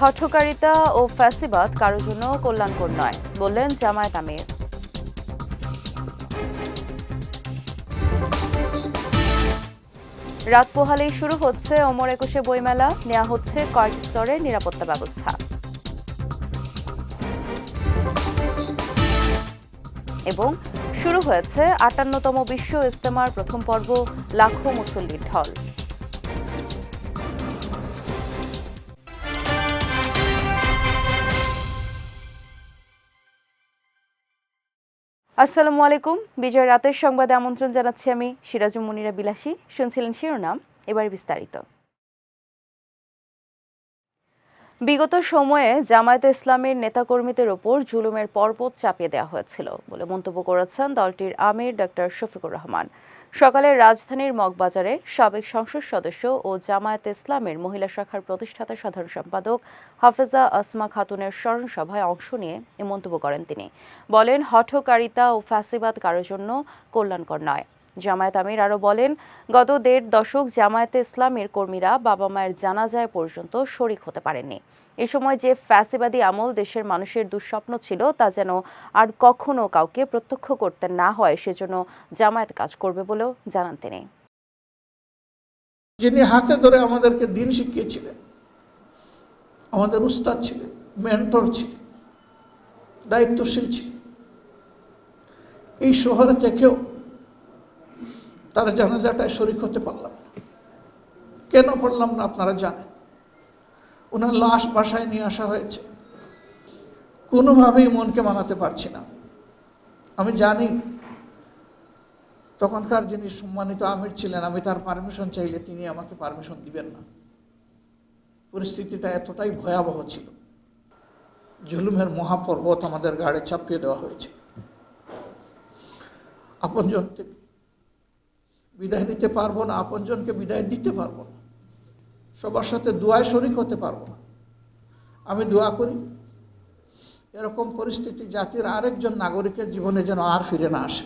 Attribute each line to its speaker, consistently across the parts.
Speaker 1: হঠকারিতা ও ফ্যাসিবাদ কারোর জন্য কল্যাণকর নয়, বললেন জামায়াত আমির। রাত পোহালেই শুরু হচ্ছে অমর একুশে বইমেলা নেওয়া হচ্ছে কয়েক স্তরের নিরাপত্তা ব্যবস্থা। এবং শুরু হয়েছে আটান্নতম বিশ্ব ইজতেমার প্রথম পর্ব, লাখো মুসল্লির ঢল। আসসালামু আলাইকুম। বিজয় রাতের সংবাদে আমন্ত্রণ জানাচ্ছি আমি সিরাজুম মনিরা বিলাসী। শুনছিলেন শিরোনাম, এবার বিস্তারিত। বিগত সময়ে জামায়াতে ইসলামের নেতাকর্মীদের ওপর জুলুমের পর্বত চাপিয়ে দেওয়া হয়েছিল বলে মন্তব্য করেছেন দলটির আমির ডক্টর শফিকুর রহমান। সকালে রাজধানীর মগবাজারে সাবেক সংসদ সদস্য ও জামায়াত ইসলামের মহিলা শাখার প্রতিষ্ঠাতা সাধারণ সম্পাদক হাফেজা আসমা খাতুনের স্মরণ সভায় অংশ নিয়ে এ মন্তব্য করেন তিনি। বলেন, হঠকারিতা ও ফ্যাসিবাদ কারোর জন্য কল্যাণকর নয়। জামায়াত আমির আরও বলেন, গত দেড় দশক জামায়াতে ইসলামের কর্মীরা বাবা মায়ের জানাজায় পর্যন্ত শরিক হতে পারেননি। এ সময় যে ফ্যাসিবাদী আমল দেশের মানুষের দুঃস্বপ্ন ছিল, তা যেন আর কখনো কাউকে প্রত্যক্ষ করতে না হয়, সেজন্য জামায়াত কাজ করবে বলেও জানান তিনি।
Speaker 2: যিনি হাতে ধরে আমাদেরকে দিন শিখিয়েছিলেন, আমাদের উস্তাদ ছিলেন মেন্টর ছিলেন, দায়িত্বশীল ছিলেন, এই শহরে থেকেও তার জানাজাটায় শরিক হতে পারলাম। কেন পড়লাম না আপনারা জানেন। ওনার লাশ বাসায় নিয়ে আসা হয়েছে। কোনোভাবেই মনকে মানাতে পারছি না। আমি জানি তখনকার যিনি সম্মানিত আমির ছিলেন, আমি তার পারমিশন চাইলে তিনি আমাকে পারমিশন দিবেন না। পরিস্থিতিটা এতটাই ভয়াবহ ছিল। জুলুমের মহাপর্বত আমাদের গাড়ে চাপিয়ে দেওয়া হয়েছে। আপনজন থেকে বিদায় নিতে পারব না, আপনজনকে বিদায় দিতে পারব না। সবার সাথে দোয়ায় শরিক হতে পারব না। আমি দোয়া করি। এরকম পরিস্থিতি জাতির আরেকজন নাগরিকের জীবনে যেন আর ফিরে না আসে।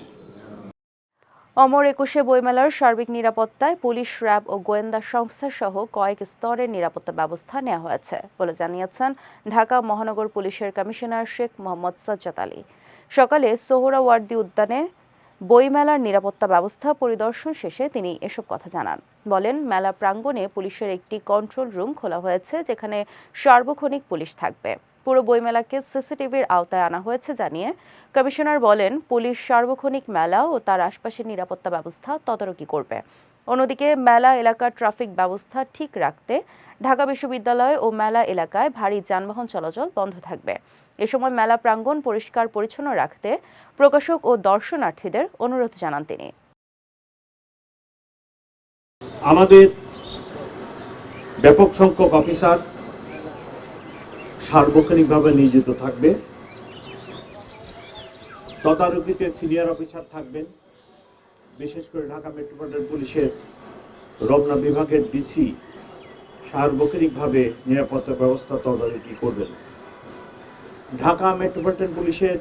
Speaker 1: অমর একুশে বইমেলার সার্বিক নিরাপত্তায় পুলিশ, র্যাব ও গোয়েন্দা সংস্থা সহ কয়েক স্তরের নিরাপত্তা ব্যবস্থা নেওয়া হয়েছে বলে জানিয়েছেন ঢাকা মহানগর পুলিশের কমিশনার শেখ মোহাম্মদ সাজ্জাদ আলী। সকালে সোহরা সোহরাওয়ার্দী উদ্যানে বইমেলার নিরাপত্তা ব্যবস্থা পরিদর্শন শেষে তিনি এসব কথা জানান। বলেন, মেলা প্রাঙ্গণে পুলিশের একটি কন্ট্রোল রুম খোলা হয়েছে, যেখানে সার্বক্ষণিক পুলিশ থাকবে। পুরো বইমেলাকে সিসিটিভির আওতায় আনা হয়েছে জানিয়ে কমিশনার বলেন, পুলিশ সার্বক্ষণিক মেলা ও তার আশপাশের নিরাপত্তা ব্যবস্থা তদারকি করবে। অন্যদিকে, মেলা এলাকার ট্রাফিক ব্যবস্থা ঠিক রাখতে ঢাকা বিশ্ববিদ্যালয় ও মেলা এলাকায় ভারী যানবাহন চলাচল বন্ধ থাকবে। এ সময় মেলা প্রাঙ্গণ পরিষ্কার পরিচ্ছন্ন রাখতে প্রকাশক ও দর্শনার্থীদের অনুরোধ জানান তিনি।
Speaker 3: আমাদের ব্যাপক সংখ্যক অফিসার সার্বক্ষণিকভাবে নিয়োজিত থাকবে। তদারকিতে সিনিয়র অফিসার থাকবেন। বিশেষ করে ঢাকা মেট্রোপলিটন পুলিশের রমনা বিভাগের ডিসি সার্বক্ষণিকভাবে নিরাপত্তা ব্যবস্থা তদারকি করবেন। ঢাকা মেট্রোপলিটন পুলিশের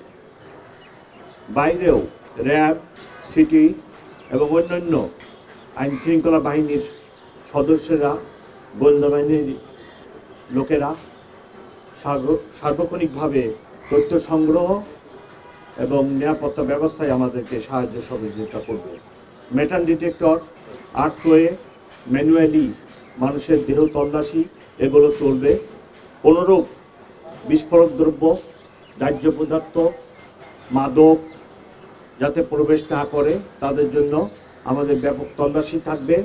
Speaker 3: বাইরেও র্যাব, সিটি এবং অন্যান্য আইন শৃঙ্খলা বাহিনীর সদস্যরা গোয়েন্দা বাহিনীর লোকেরা সার্ব- সার্বক্ষণিকভাবে তথ্য সংগ্রহ এবং নিরাপত্তা ব্যবস্থায় আমাদেরকে সাহায্য সহযোগিতা করবে। মেটাল ডিটেক্টর, আর্টসওয়ে, ম্যানুয়ালি মানুষের দেহ তল্লাশি, এগুলো চলবে। কোনোরূপ বিস্ফোরক দ্রব্য, দাহ্য পদার্থ, মাদক যাতে প্রবেশ না করে, তাদের জন্য আমাদের ব্যাপক তল্লাশি থাকবে।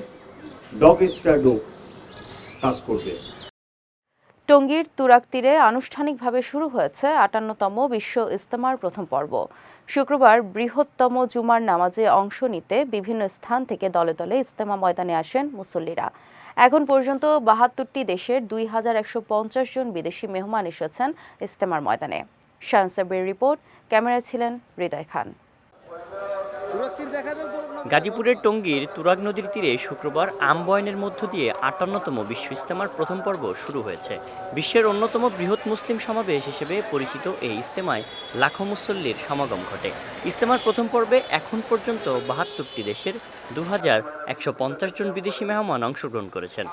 Speaker 3: ডগ স্কোয়াডও কাজ করবে।
Speaker 1: টঙ্গীর তুরাক তীরে আনুষ্ঠানিকভাবে শুরু হয়েছে আটান্নতম বিশ্ব ইস্তেমার প্রথম পর্ব। শুক্রবার বৃহত্তম জুমার নামাজে অংশ নিতে বিভিন্ন স্থান থেকে দলে দলে ইস্তেমা ময়দানে আসেন মুসল্লিরা। এখন পর্যন্ত বাহাত্তরটি দেশের দুই হাজার একশো পঞ্চাশ জন বিদেশি মেহমান এসেছেন ইস্তেমার ময়দানে। শানসাবের রিপোর্ট, ক্যামেরায় ছিলেন হৃদয় খান।
Speaker 4: গাজীপুরের টঙ্গীর তুরাগ নদীর তীরে শুক্রবার আমবয়নের মধ্য দিয়ে আটান্নতম বিশ্ব ইস্তেমার প্রথম পর্ব শুরু হয়েছে। বিশ্বের অন্যতম বৃহৎ মুসলিম সমাবেশ হিসেবে পরিচিত এই ইস্তেমায় লাখো মুসল্লির সমাগম ঘটে। ইস্তেমার প্রথম পর্বে এখন পর্যন্ত বাহাত্তরটি দেশের দু হাজার একশো পঞ্চাশ জন বিদেশি মেহমান অংশগ্রহণ করেছেন।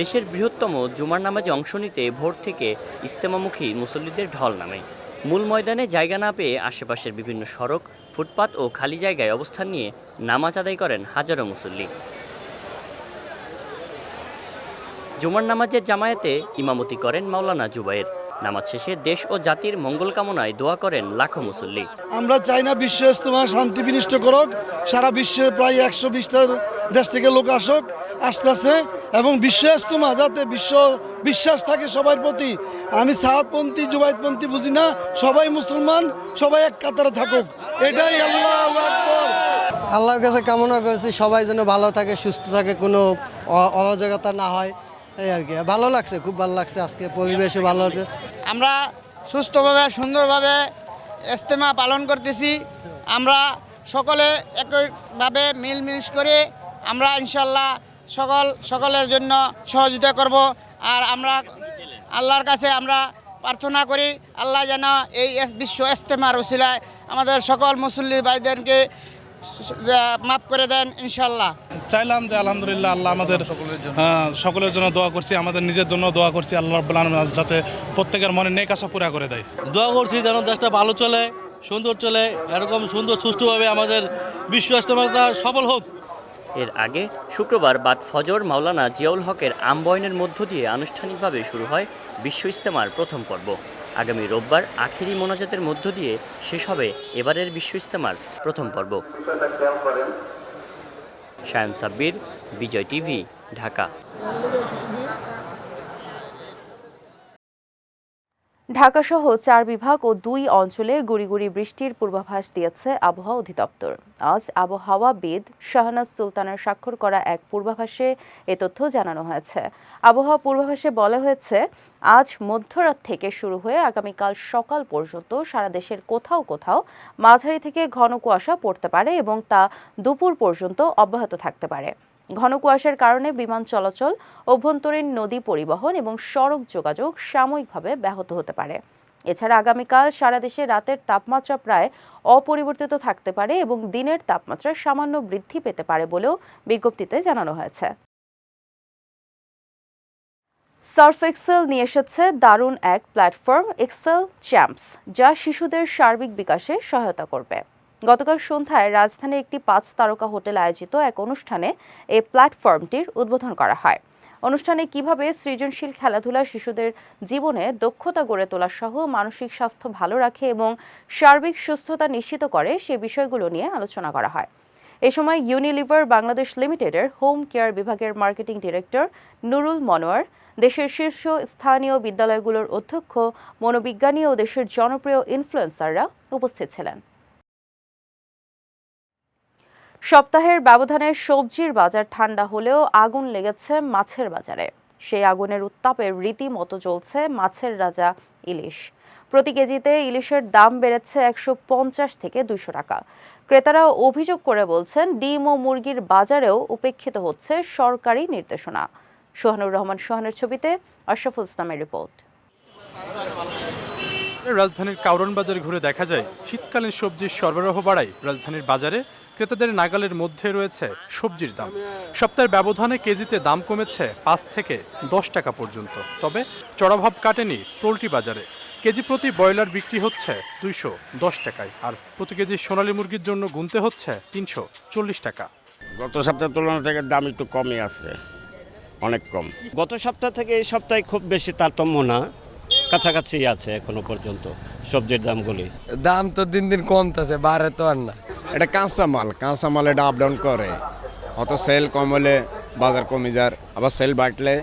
Speaker 4: দেশের বৃহত্তম জুমার নামাজে অংশ নিতে ভোর থেকে ইস্তেমামুখী মুসল্লিদের ঢল নামে। মূল ময়দানে জায়গা না পেয়ে আশেপাশের বিভিন্ন সড়ক, ফুটপাত ও খালি জায়গায় অবস্থান নিয়ে নামাজ আদায় করেন হাজারো মুসল্লি। জুমার নামাজের জামায়াতে ইমামতি করেন মাওলানা জুবাইর নামাজ শেষে দেশ ও জাতির মঙ্গল কামনায় দোয়া করেন লাখো মুসল্লি।
Speaker 5: আমরা চাই না বিশ্ব ইস্তেমা শান্তি বিনিষ্ট করুক। সারা বিশ্বে প্রায় একশো বিশটা দেশ থেকে লোক আসুক আসতেছে এবং বিশ্ব ইস্তেমা যাতে বিশ্ব বিশ্বাস থাকে সবার প্রতি। আমি সাহাদপন্থী জুবাইদপন্থী বুঝি না সবাই মুসলমান সবাই এক কাতারে থাকুক। এটাই আল্লাহ
Speaker 6: আল্লাহর কাছে কামনা করেছি সবাই যেন ভালো থাকে সুস্থ থাকে কোনো অ- অরাজকতা না হয়। এই আর কি। ভালো লাগছে, খুব ভালো লাগছে আজকে, পরিবেশও ভালো লাগছে।
Speaker 7: আমরা সুস্থভাবে, সুন্দরভাবে ইস্তেমা পালন করতেছি। আমরা সকলে একইভাবে মিলমিশ করে আমরা ইনশাল্লাহ সকল, সকলের জন্য সহযোগিতা করব। আর আমরা আল্লাহর কাছে আমরা প্রার্থনা করি, আল্লাহ যেন এই বিশ্ব ইস্তেমার উসিলায় আমাদের সকল মুসল্লি ভাইদেরকে মাফ করে দেন ইনশাল্লাহ।
Speaker 8: চাইলাম যে আলহামদুলিল্লাহ আল্লাহ আমাদের হ্যাঁ, সকলের জন্য দোয়া করছি আমাদের নিজের জন্য দোয়া করছি আল্লাহ রাব্বুল আলামিন যাতে প্রত্যেকের মনে নেক আশা পুরা করে দেয়।
Speaker 9: দোয়া করছি যেন দেশটা ভালো চলে সুন্দর চলে এরকম সুন্দর সুষ্ঠুভাবে আমাদের বিশ্ব ইস্তেমাটা সফল হোক।
Speaker 4: এর আগে শুক্রবার বাদ ফজর মাওলানা জিয়াউল হকের আমবয়নের মধ্য দিয়ে আনুষ্ঠানিকভাবে শুরু হয় বিশ্ব ইস্তেমার প্রথম পর্ব। আগামী রোববার আখেরি মোনাজাতের মধ্য দিয়ে শেষ হবে এবারের বিশ্ব ইস্তেমার প্রথম পর্ব। শায়ন সাব্বির, বিজয় টিভি, ঢাকা।
Speaker 1: ঢাকাসহ চার বিভাগ ও দুই অঞ্চলে গুড়ি গুড়ি বৃষ্টির পূর্বাভাস দিয়েছে আবহাওয়া অধিদপ্তর। আজ আবহাওয়াবিদ শাহনাজ সুলতানের স্বাক্ষর করা এক পূর্বাভাসে এ তথ্য জানানো হয়েছে। আবহাওয়া পূর্বাভাসে বলা হয়েছে, আজ মধ্যরাত থেকে শুরু হয়ে আগামীকাল সকাল পর্যন্ত সারা দেশের কোথাও কোথাও মাঝারি থেকে ঘন কুয়াশা পড়তে পারে এবং তা দুপুর পর্যন্ত অব্যাহত থাকতে পারে। ঘন কুয়াশার কারণে বিমান চলাচল, অভ্যন্তরীণ নদী পরিবহন এবং সড়ক যোগাযোগ সাময়িকভাবে ব্যাহত হতে পারে। এছাড়া আগামীকাল সারা দেশে রাতের তাপমাত্রা প্রায় অপরিবর্তিত থাকতে পারে এবং দিনের তাপমাত্রা সামান্য বৃদ্ধি পেতে পারে বলেও বিজ্ঞপ্তিতে জানানো হয়েছে। সার্ফ এক্সেল নিয়ে এসেছে দারুণ এক প্ল্যাটফর্ম এক্সেল চ্যাম্পস, যা শিশুদের সার্বিক বিকাশে সহায়তা করবে। গতকাল সন্ধ্যায় রাজধানীর একটি পাঁচ তারকা হোটেল আয়োজিত এক অনুষ্ঠানে এই প্ল্যাটফর্মটির উদ্বোধন করা হয়। অনুষ্ঠানে কীভাবে সৃজনশীল খেলাধুলা শিশুদের জীবনে দক্ষতা গড়ে তোলা সহ মানসিক স্বাস্থ্য ভালো রাখে এবং সার্বিক সুস্থতা নিশ্চিত করে সে বিষয়গুলো নিয়ে আলোচনা করা হয়। এ সময় ইউনিলিভার বাংলাদেশ লিমিটেডের হোম কেয়ার বিভাগের মার্কেটিং ডিরেক্টর নুরুল মনোয়ার, দেশের শীর্ষ স্থানীয় বিদ্যালয়গুলোর অধ্যক্ষ, মনোবিজ্ঞানী ও দেশের জনপ্রিয় ইনফ্লুয়েন্সাররা উপস্থিত ছিলেন। সপ্তাহের ব্যবধানে সবজির বাজার ঠান্ডা হলেও আগুন লেগেছে মাছের বাজারে। সেই আগুনের উত্তাপে রীতিমতো চলছে মাছের রাজা ইলিশ। প্রতি কেজিতে ইলিশের দাম বেড়েছে একশো পঞ্চাশ থেকে দুইশো টাকা। ক্রেতারা অভিযোগ করে বলছেন, ডিম ও মুরগির বাজারেও উপেক্ষিত হচ্ছে সরকারি নির্দেশনা। সোহানুর রহমান সোহানের ছবিতে আশরাফুল ইসলামের রিপোর্ট।
Speaker 8: রাজধানীর কাউরন বাজারে ঘুরে দেখা যায়, শীতকালীন সবজির সরবরাহ বাড়ায় রাজধানীর বাজারে ক্রেতাদের নাগালের মধ্যে রয়েছে সবজির দাম। সপ্তাহের ব্যবধানে কেজিতে দাম কমেছে পাঁচ থেকে দশ টাকা পর্যন্ত। তবে চড়াভাব কাটেনি পোলট্রি বাজারে। কেজি প্রতি ব্রয়লার বিক্রি হচ্ছে দুইশো দশ টাকায় আর প্রতি কেজি সোনালী মুরগির জন্য গুনতে হচ্ছে তিনশো চল্লিশ টাকা।
Speaker 10: গত সপ্তাহের তুলনা থেকে দাম একটু কমই আছে অনেক কম।
Speaker 11: গত সপ্তাহ থেকে এই সপ্তাহে খুব বেশি তারতম্য না কাছাকাছি আছে এখনও পর্যন্ত সবজির দামগুলি।
Speaker 6: দাম তো দিন দিন কমতেছে বাড়ে তো আর না।
Speaker 10: এটা কাঁচা মাল কাঁচা মাল এটা আপ ডাউন করে। অত সেল কম হলে বাজার কমে যার, আবার সেল বাড়লে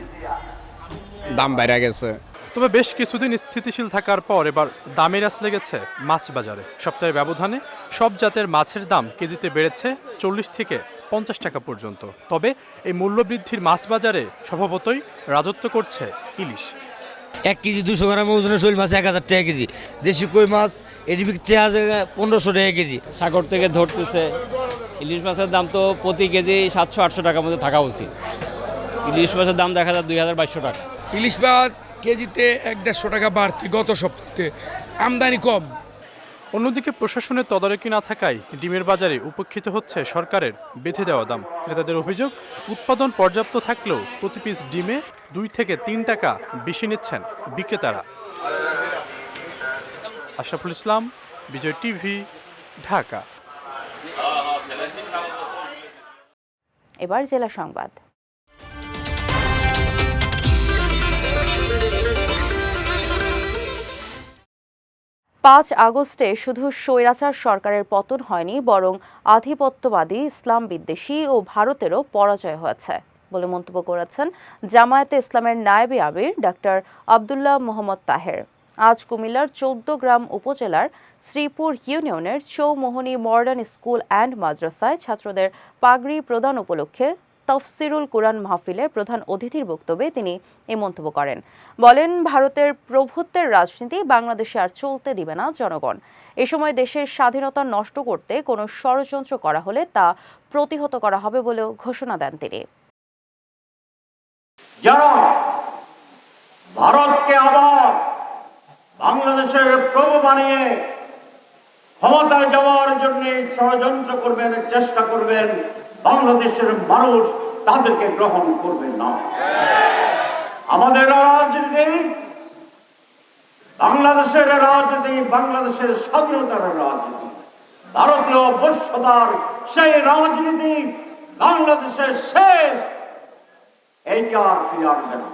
Speaker 10: দাম বেড়ে গেছে।
Speaker 8: তবে বেশ কিছুদিন স্থিতিশীল থাকার পর এবার দামের আস লেগেছে মাছ বাজারে। সপ্তাহের ব্যবধানে সব জাতের মাছের দাম কেজিতে বেড়েছে চল্লিশ থেকে পঞ্চাশ টাকা পর্যন্ত। তবে এই মূল্যবৃদ্ধির মাছ বাজারে স্বভাবতই রাজত্ব করছে ইলিশ।
Speaker 9: এক কেজি দুশো গ্রামের ওজনে শৈল মাছ এক হাজার টাকা কেজি। দেশি কই মাছ এটি হাজার পনেরোশো টাকা কেজি।
Speaker 11: সাগর থেকে ধরতেছে ইলিশ মাছের দাম তো প্রতি কেজি সাতশো আটশো টাকার মধ্যে থাকা উচিত। ইলিশ মাছের দাম দেখা যায় দুই হাজার বাইশশো টাকা।
Speaker 12: ইলিশ মাছ কেজিতে এক দেড়শো টাকা বাড়তি গত সপ্তাহে। আমদানি কম।
Speaker 8: অন্যদিকে প্রশাসনের তদারকি না থাকায় ডিমের বাজারে উপেক্ষিত হচ্ছে সরকারের বেঁধে দেওয়া দাম। ক্রেতাদের অভিযোগ, উৎপাদন পর্যাপ্ত থাকলেও প্রতি পিস ডিমে দুই থেকে তিন টাকা বেশি নিচ্ছেন বিক্রেতারা। আশরাফুল ইসলাম, বিজয় টিভি, ঢাকা।
Speaker 1: এবার জেলা সংবাদ। পাঁচ আগস্টে শুধু স্বৈরাচার সরকারের পতন হয়নি, বরং আধিপত্যবাদী ইসলাম বিদ্বেষী ও ভারতেরও পরাজয় হয়েছে বলে মন্তব্য করেছেন জামায়াতে ইসলামের নায়েবে আমির ডাক্তার আবদুল্লাহ মোহাম্মদ তাহের। আজ কুমিল্লার চৌদ্দ গ্রাম উপজেলার শ্রীপুর ইউনিয়নের চৌমোহনী মডার্ন স্কুল অ্যান্ড মাদ্রাসায় ছাত্রদের পাগড়ি প্রদান উপলক্ষে তফসিরুল কোরআন মাহফিলে প্রধান অতিথির বক্তব্যে তিনি এই মন্তব্য করেন। বলেন, ভারতের প্রভুত্বের রাজনীতি বাংলাদেশে আর চলতে দিবে না জনগণ। এ সময় দেশের স্বাধীনতা নষ্ট করতে কোনো ষড়যন্ত্র করা হলে তা প্রতিহত করা হবে বলেও ঘোষণা দেন তিনি।
Speaker 12: যারা ভারতকে আবার বাংলাদেশের প্রভু বানিয়ে ক্ষমতায় যাওয়ার জন্য ষড়যন্ত্র করবেন, চেষ্টা করবেন বাংলাদেশের মানুষ তাদেরকে গ্রহণ করবে না। আমাদের রাজনীতি, বাংলাদেশের রাজনীতি, বাংলাদেশের স্বাধীনতার রাজনীতি। ভারতীয় বর্ষতার সেই রাজনীতি বাংলাদেশের শেষ। এইটি আর ফিরে আসবে না।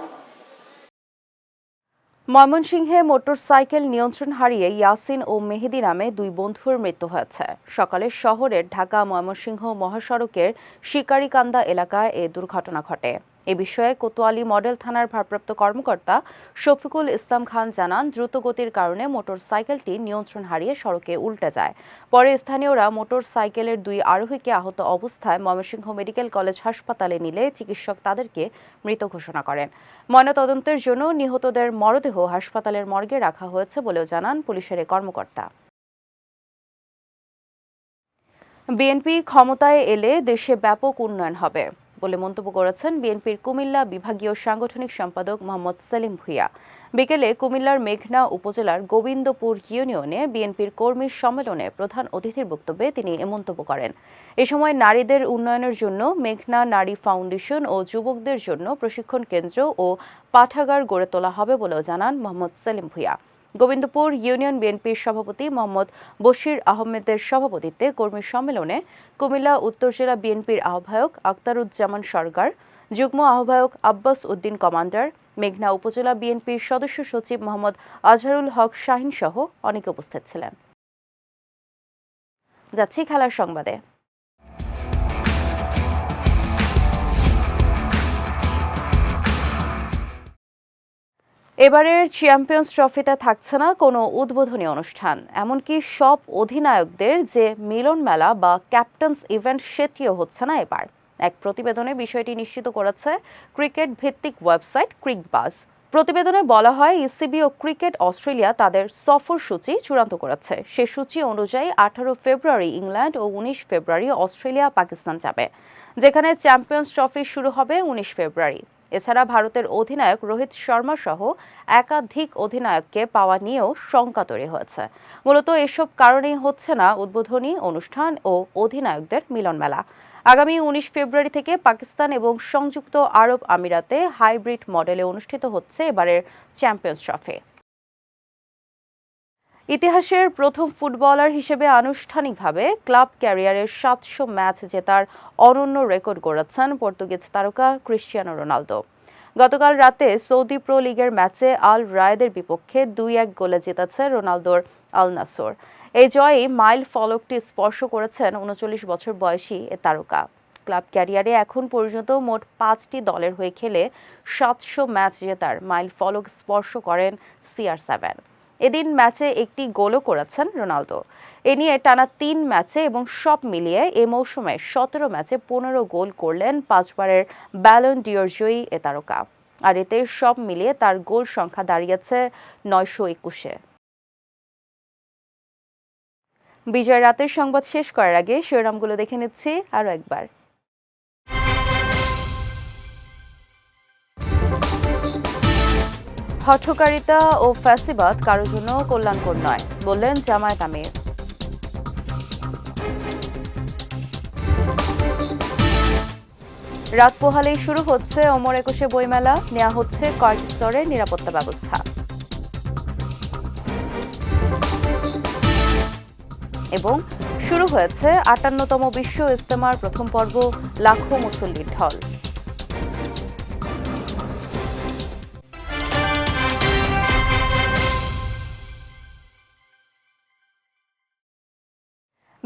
Speaker 1: ময়মনসিংহে মোটরসাইকেল নিয়ন্ত্রণ হারিয়ে ইয়াসিন ও মেহেদি নামে দুই বন্ধুর মৃত্যু হয়েছে। সকালে শহরের ঢাকা ময়মনসিংহ মহাসড়কের শিকারিকান্দা এলাকায় এ দুর্ঘটনা ঘটে। এ বিষয়ে কোতোয়ালি মডেল থানার ভারপ্রাপ্ত কর্মকর্তা শফিকুল ইসলাম খান জানান, দ্রুতগতির কারণে মোটরসাইকেলটি নিয়ন্ত্রণ হারিয়ে সড়কে উল্টে যায়। পরে স্থানীয়রা মোটরসাইকেলের দুই আরোহীকে আহত অবস্থায় ময়মনসিংহ মেডিকেল কলেজ হাসপাতালে নিলে চিকিৎসক তাদেরকে মৃত ঘোষণা করেন। ময়নাতদন্তের জন্য নিহতদের মরদেহ হাসপাতালের মর্গে রাখা হয়েছে বলেও জানান পুলিশের কর্মকর্তা। বিএনপি ক্ষমতায় এলে দেশে ব্যাপক উন্নয়ন হবে। বলে মন্তব্য করেছেন বিএনপির কুমিল্লা বিভাগীয় সাংগঠনিক সম্পাদক মোহাম্মদ সেলিম ভুইয়া। বিকেলে কুমিল্লার মেঘনা উপজেলার গোবিন্দপুর ইউনিয়নে বিএনপির কর্মী সম্মেলনে প্রধান অতিথির বক্তব্যে তিনি এ মন্তব্য করেন। এ সময় নারীদের উন্নয়নের জন্য মেঘনা নারী ফাউন্ডেশন ও যুবকদের জন্য প্রশিক্ষণ কেন্দ্র ও পাঠাগার গড়ে তোলা হবে বলেও জানান মোহাম্মদ সেলিম ভুইয়া। গোবিন্দপুর ইউনিয়ন বিএনপির সভাপতি মোহাম্মদ বশির আহমেদের সভাপতিত্বে কর্মী সম্মেলনে কুমিল্লা উত্তর জেলা বিএনপির আহ্বায়ক আক্তারুজ্জামান সরকার, যুগ্ম আহ্বায়ক আব্বাস উদ্দিন কমান্ডার, মেঘনা উপজেলা বিএনপির সদস্য সচিব মোহাম্মদ আজহারুল হক শাহিন সহ অনেকে উপস্থিত ছিলেন। যাচ্ছি খেলার সংবাদে। এবারের চ্যাম্পিয়ন্স ট্রফিতে থাকছে না কোনো উদ্বোধনী অনুষ্ঠান। এমনকি সব অধিনায়কদের যে মিলন মেলা বা ক্যাপ্টেন্স ইভেন্ট সেটিও হচ্ছে না এবার। এক প্রতিবেদনে বিষয়টি নিশ্চিত করেছে ক্রিকেট ভিত্তিক ওয়েবসাইট ক্রিকবাজ। প্রতিবেদনে বলা হয় ইসিবি ও ক্রিকেট অস্ট্রেলিয়া তাদের সফর সূচি চূড়ান্ত করেছে। সে সূচি অনুযায়ী আঠারো ফেব্রুয়ারি ইংল্যান্ড ও উনিশ ফেব্রুয়ারি অস্ট্রেলিয়া পাকিস্তান যাবে। যেখানে চ্যাম্পিয়ন্স ট্রফি শুরু হবে উনিশ ফেব্রুয়ারি। এছাড়া ভারতের অধিনায়ক রোহিত শর্মা সহ একাধিক অধিনায়ককে পাওয়া নিয়েও শঙ্কা তৈরি হয়েছে। মূলত এসব কারণেই হচ্ছে না উদ্বোধনী অনুষ্ঠান ও অধিনায়কদের মিলন মেলা। আগামী উনিশ ফেব্রুয়ারি থেকে পাকিস্তান এবং সংযুক্ত আরব আমিরাতে হাইব্রিড মডেলে অনুষ্ঠিত হচ্ছে এবারের চ্যাম্পিয়ন্স ট্রফি। ইতিহাসের প্রথম ফুটবলার হিসেবে আনুষ্ঠানিকভাবে ক্লাব ক্যারিয়ারের সাতশো ম্যাচ জেতার অনন্য রেকর্ড গড়াচ্ছেন পর্তুগিজ তারকা ক্রিশ্চিয়ানো রোনালদো। গতকাল রাতে সৌদি প্রো লিগের ম্যাচে আল রায়দের বিপক্ষে দুই এক গোলে জিতেছে রোনালদোর আল নাসর। এই জয়ে মাইল ফলকটি স্পর্শ করেছেন উনচল্লিশ বছর বয়সী এ তারকা। ক্লাব ক্যারিয়ারে এখন পর্যন্ত মোট পাঁচটি দলের হয়ে খেলে সাতশো ম্যাচ জেতার মাইল ফলক স্পর্শ করেন সিআর সেভেন। এদিন ম্যাচে একটি গোলও করেছেন রোনালদো। এ নিয়ে টানা তিন ম্যাচে এবং সব মিলিয়ে এ মৌসুমে সতেরো ম্যাচে পনেরো গোল করলেন পাঁচবারের ব্যালন ডিওর জয়ী এ তারকা। আর এতে সব মিলিয়ে তার গোল সংখ্যা দাঁড়িয়েছে নয়শো একুশে। বিজয় রাতের সংবাদ শেষ করার আগে শিরোনামগুলো দেখে নিচ্ছি আরও একবার। হঠকারিতা ও ফ্যাসিবাদ কারও জন্য কল্যাণকর নয়, বললেন জামায়াত আমির। রাত পোহালেই শুরু হচ্ছে অমর একুশে বইমেলা নেওয়া হচ্ছে কয়েক স্তরের নিরাপত্তা ব্যবস্থা। এবং শুরু হয়েছে আটান্নতম বিশ্ব ইজতেমার প্রথম পর্ব, লাখো মুসল্লির ঢল।